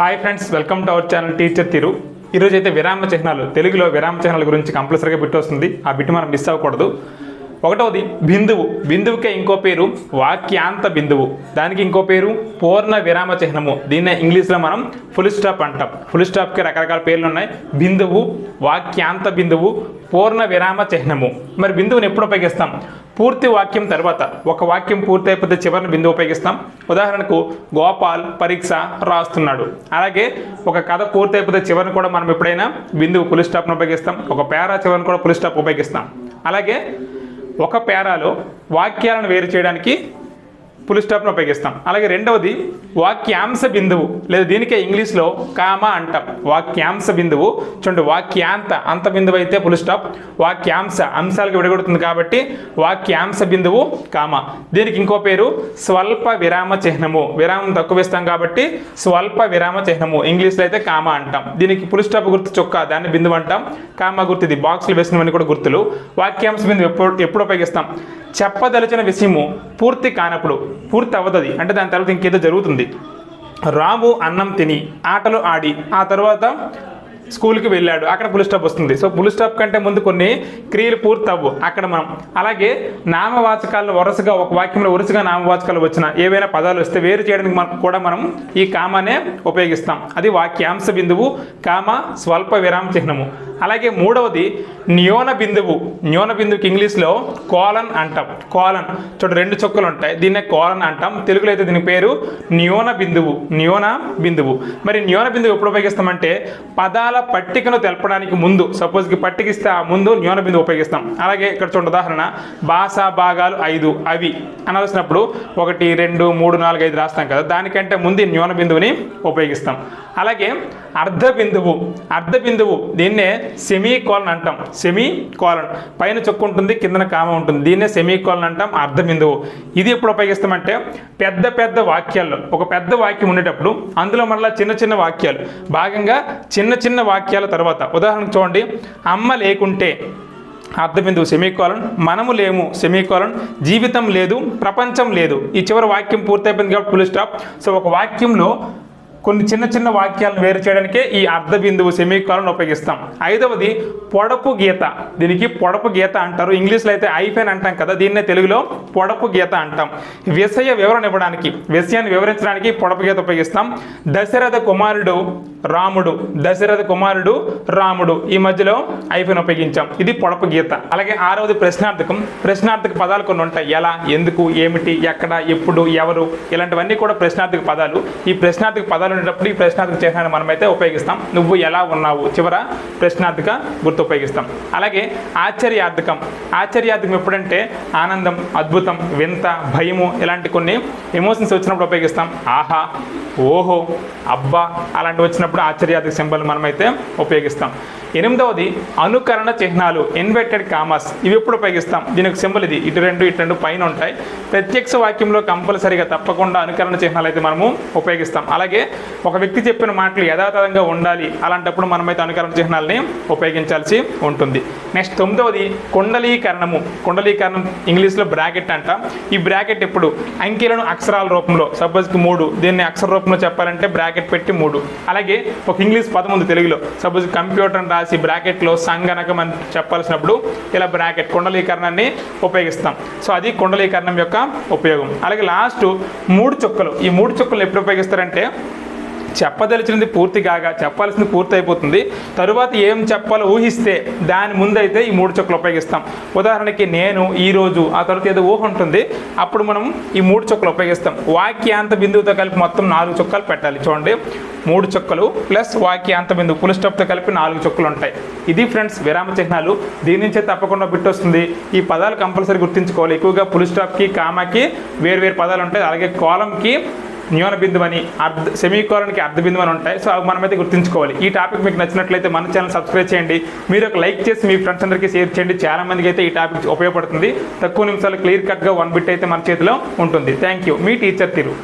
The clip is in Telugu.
Hi friends welcome to our channel teacher Thiru ఈరోజు అయితే విరామ చిహ్నాలు తెలుగులో విరామ చిహ్నాల గురించి కంపల్సరీగా బిట్ వస్తుంది ఆ బిట్ మనం మిస్ అవ్వకూడదు. ఒకటవది బిందువు. బిందువుకే ఇంకో పేరు వాక్యాంత బిందువు. దానికి ఇంకో పేరు పూర్ణ విరామ చిహ్నము. దీన్నే ఇంగ్లీష్లో మనం ఫుల్ స్టాప్ అంటాం. ఫుల్ స్టాప్కి రకరకాల పేర్లు ఉన్నాయి. బిందువు వాక్యాంత బిందువు పూర్ణ విరామ చిహ్నము. మరి బిందువుని ఎప్పుడు ఉపయోగిస్తాం? పూర్తి వాక్యం తర్వాత ఒక వాక్యం పూర్తయిపోతే చివరిని బిందువు ఉపయోగిస్తాం. ఉదాహరణకు గోపాల్ పరీక్ష రాస్తున్నాడు. అలాగే ఒక కథ పూర్తయిపోతే చివరిని కూడా మనం ఎప్పుడైనా బిందువు పులి స్టాప్ను ఉపయోగిస్తాం. ఒక పేరా చివరిని కూడా పులి స్టాప్ ఉపయోగిస్తాం. అలాగే ఒక పేరాలో వాక్యాలను వేరు చేయడానికి పులి స్టాప్ను ఉపయోగిస్తాం. అలాగే రెండవది వాక్యాంశ బిందువు. లేదా దీనికే ఇంగ్లీష్లో కామ అంటాం. వాక్యాంశ బిందువు. చూడండి వాక్యాంత అంత బిందువు అయితే ఫుల్ స్టాప్. వాక్యాంశ అంశాలకు విడగొడుతుంది కాబట్టి వాక్యాంశ బిందువు కామ. దీనికి ఇంకో పేరు స్వల్ప విరామ చిహ్నము. విరామం తక్కువ ఇస్తాం కాబట్టి స్వల్ప విరామ చిహ్నము. ఇంగ్లీష్లో అయితే కామ అంటాం. దీనికి ఫుల్ స్టాప్ గుర్తు చొక్క దాన్ని బిందువు అంటాం. కామ గుర్తు ఇది బాక్స్లు వేసినవన్నీ కూడా గుర్తులు. వాక్యాంశ బిందువు ఎప్పుడు ఎప్పుడు ఉపయోగిస్తాం? చెప్పదలిచిన విషయము పూర్తి కానప్పుడు. పూర్తి అవుతుంది అంటే దాని తర్వాత ఇంకేదో జరుగుతుంది. రాము అన్నం తిని ఆటలు ఆడి ఆ తర్వాత స్కూల్కి వెళ్ళాడు. అక్కడ పులి స్టాప్ వస్తుంది. సో పులి స్టాప్ కంటే ముందు కొన్ని క్రియలు పూర్తవ్వు. అక్కడ మనం అలాగే నామవాచకాలను వరుసగా ఒక వాక్యంలో వరుసగా నామవాచకాలు వచ్చిన ఏవైనా పదాలు వస్తే వేరు చేయడానికి మనం కూడా మనం ఈ కామానే ఉపయోగిస్తాం. అది వాక్యాంశ బిందువు కామ స్వల్ప విరామ చిహ్నము. అలాగే మూడవది న్యోన బిందువు. న్యోన బిందువుకి ఇంగ్లీష్లో కోలన్ అంటాం. కోలన్. చూడ రెండు చుక్కలు ఉంటాయి. దీన్నే కోలన్ అంటాం. తెలుగులో అయితే దీని పేరు న్యోన బిందువు. న్యోన బిందువు. మరి న్యోన బిందువు ఎప్పుడు ఉపయోగిస్తామంటే పదాల పట్టికను తెలపడానికి ముందు సపోజ్కి పట్టికిస్తే ఆ ముందు న్యూన బిందువు ఉపయోగిస్తాం. అలాగే ఇక్కడ చూడండి ఉదాహరణ భాష భాగాలు ఐదు అవి అనవలసినప్పుడు ఒకటి రెండు మూడు నాలుగు ఐదు రాస్తాం కదా దానికంటే ముందు న్యూన బిందువుని ఉపయోగిస్తాం. అలాగే అర్ధ బిందువు అర్ధ బిందువు దీన్నే సెమీ కోలన్ అంటాం. సెమీ కోలన్ పైన చొక్కు ఉంటుంది కిందన కామ ఉంటుంది దీన్నే సెమీ కోలన్ అంటాం అర్ధ బిందువు. ఇది ఎప్పుడు ఉపయోగిస్తామంటే పెద్ద పెద్ద వాక్యాల్లో ఒక పెద్ద వాక్యం ఉండేటప్పుడు అందులో మళ్ళీ చిన్న చిన్న వాక్యాలు భాగంగా చిన్న చిన్న వాక్యాల తర్వాత. ఉదాహరణకు చూడండి. అమ్మ లేకుంటే అర్ధబిందువు సెమీకోలన్. మనము లేము. సెమీకోలన్. జీవితం లేదు. ప్రపంచం లేదు. ఈ చివరి వాక్యం పూర్తయిపోయింది కాబట్టి ఫుల్ స్టాప్ సో ఒక వాక్యంలో కొన్ని చిన్న చిన్న వాక్యాలను వేరు చేయడానికే ఈ అర్ధ బిందువు సెమీకాలను ఉపయోగిస్తాం. ఐదవది పొడపు గీత. దీనికి పొడపు గీత అంటారు. ఇంగ్లీష్లో అయితే ఐఫెన్ అంటాం కదా. దీన్నే తెలుగులో పొడపు గీత అంటాం. విషయ వివరణ ఇవ్వడానికి విషయాన్ని వివరించడానికి పొడపు గీత ఉపయోగిస్తాం. దశరథ కుమారుడు రాముడు. దశరథ కుమారుడు రాముడు. ఈ మధ్యలో ఐఫెన్ ఉపయోగించాం. ఇది పొడపు గీత. అలాగే ఆరవది ప్రశ్నార్థకం. ప్రశ్నార్థక పదాలు కొన్ని ఉంటాయి. ఎలా ఎందుకు ఏమిటి ఎక్కడ ఎప్పుడు ఎవరు ఇలాంటివన్నీ కూడా ప్రశ్నార్థక పదాలు. ఈ ప్రశ్నార్థక పదాలు ఉండేటప్పుడు ఈ ప్రశ్నార్థక చిహ్నాన్ని మనమైతే ఉపయోగిస్తాం. నువ్వు ఎలా ఉన్నావు? చివర ప్రశ్నార్థక గుర్తు ఉపయోగిస్తాం అలాగే ఆశ్చర్యార్థకం. ఆశ్చర్యార్థకం ఎప్పుడంటే ఆనందం అద్భుతం వింత భయము ఇలాంటి కొన్ని ఎమోషన్స్ వచ్చినప్పుడు ఉపయోగిస్తాం. ఆహా ఓహో అబ్బా అలాంటివి వచ్చినప్పుడు ఆశ్చర్యార్థక సింబల్ మనమైతే ఉపయోగిస్తాం. ఎనిమిదవది అనుకరణ చిహ్నాలు ఇన్వర్టెడ్ కామర్స్ ఇవి ఎప్పుడు ఉపయోగిస్తాం? దీనికి సింబల్ ఇది. ఇటు రెండు ఇటు రెండు పైన ఉంటాయి. ప్రత్యక్ష వాక్యంలో కంపల్సరీగా తప్పకుండా అనుకరణ చిహ్నాలు అయితే మనము ఉపయోగిస్తాం. అలాగే ఒక వ్యక్తి చెప్పిన మాటలు యథాతథంగా ఉండాలి. అలాంటప్పుడు మనమైతే అనుకరణ చిహ్నాలని ఉపయోగించాల్సి ఉంటుంది. నెక్స్ట్ తొమ్మిదవది కుండలీకరణము. కుండలీకరణం ఇంగ్లీష్లో బ్రాకెట్ అంట. ఈ బ్రాకెట్ ఎప్పుడు? అంకెలను అక్షరాల రూపంలో. సపోజ్కి మూడు. దీన్ని అక్షర రూపంలో చెప్పాలంటే బ్రాకెట్ పెట్టి మూడు. అలాగే ఒక ఇంగ్లీష్ పదం ఉంది తెలుగులో. సపోజ్ కంప్యూటర్ రాసి బ్రాకెట్లో సంగణకం అని చెప్పాల్సినప్పుడు ఇలా బ్రాకెట్ కుండలీకరణాన్ని ఉపయోగిస్తాం. సో అది కుండలీకరణం యొక్క ఉపయోగం. అలాగే లాస్ట్ మూడు చుక్కలు. ఈ మూడు చుక్కలు ఎప్పుడు ఉపయోగిస్తారంటే చెప్పదలిచినది పూర్తి కాగా చెప్పాల్సింది పూర్తి అయిపోతుంది తరువాత ఏం చెప్పాలో ఊహిస్తే దాని ముందైతే ఈ మూడు చొక్కలు ఉపయోగిస్తాం. ఉదాహరణకి నేను ఈరోజు ఆ తర్వాత ఏదో ఊహ ఉంటుంది. అప్పుడు మనం ఈ మూడు చుక్కలు ఉపయోగిస్తాం. వాక్యాంత బిందువుతో కలిపి మొత్తం నాలుగు చొక్కాలు పెట్టాలి. చూడండి. మూడు చొక్కలు ప్లస్ వాక్యాంత బిందువు పుల్ స్టాప్తో కలిపి నాలుగు చొక్కలు ఉంటాయి. ఇది ఫ్రెండ్స్ విరామ చిహ్నాలు. దీని నుంచే తప్పకుండా బిట్ వస్తుంది ఈ పదాలు కంపల్సరీ గుర్తుంచుకోవాలి. ఎక్కువగా పుల్ స్టాప్కి కామాకి వేరు వేరు పదాలు ఉంటాయి. అలాగే కాలంకి న్యూన బిందువు అని అర్ధ సెమీకోలన్కి అర్ధ బిందువు అని ఉంటాయి. సో అవి మనమైతే గుర్తుంచుకోవాలి. ఈ టాపిక్ మీకు నచ్చినట్లయితే మన ఛానల్ సబ్స్క్రైబ్ చేయండి. మీరు ఒక లైక్ చేసి మీ ఫ్రెండ్స్ అందరికీ షేర్ చేయండి. చాలా మందికి అయితే ఈ టాపిక్ ఉపయోగపడుతుంది. తక్కువ నిమిషాలు క్లియర్ కట్గా వన్ బిట్ అయితే మన చేతిలో ఉంటుంది. Thank you. Me teacher Thiru.